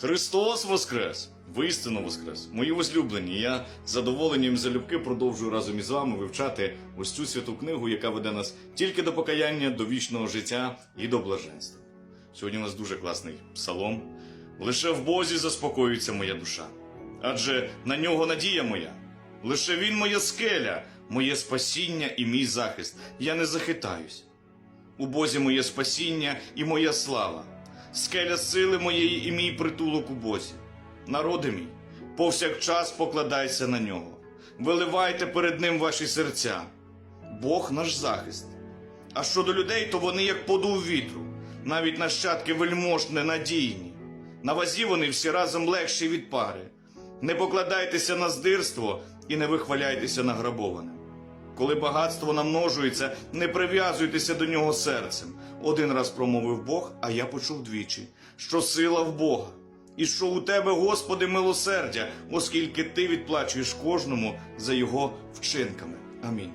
Христос Воскрес! Воістину Воскрес! Мої возлюблені, я задоволенням і залюбки продовжую разом із вами вивчати ось цю святу книгу, яка веде нас тільки до покаяння, до вічного життя і до блаженства. Сьогодні у нас дуже класний псалом. Лише в Бозі заспокоюється моя душа, адже на нього надія моя. Лише він моя скеля, моє спасіння і мій захист. Я не захитаюсь. У Бозі моє спасіння і моя слава, скеля сили моєї і мій притулок у Бозі. Народи мій, повсякчас покладайся на нього, виливайте перед ним ваші серця. Бог наш захист. А щодо людей, то вони як подув вітру, навіть нащадки вельмож ненадійні. На вазі вони всі разом легші від пари. Не покладайтеся на здирство і не вихваляйтеся награбованим. Коли багатство намножується, не прив'язуйтеся до нього серцем. Один раз промовив Бог, а я почув двічі, що сила в Бога, і що у тебе, Господи, милосердя, оскільки ти відплачуєш кожному за його вчинками. Амінь.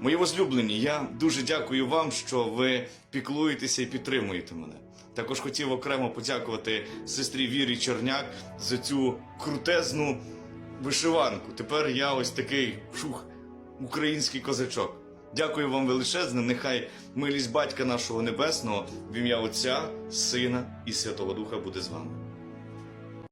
Мої возлюблені, я дуже дякую вам, що ви піклуєтеся і підтримуєте мене. Також хотів окремо подякувати сестрі Вірі Черняк за цю крутезну вишиванку. Тепер я ось такий шух, український козачок. Дякую вам величезне. Нехай милість батька нашого небесного в ім'я Отця, Сина і Святого Духа буде з вами.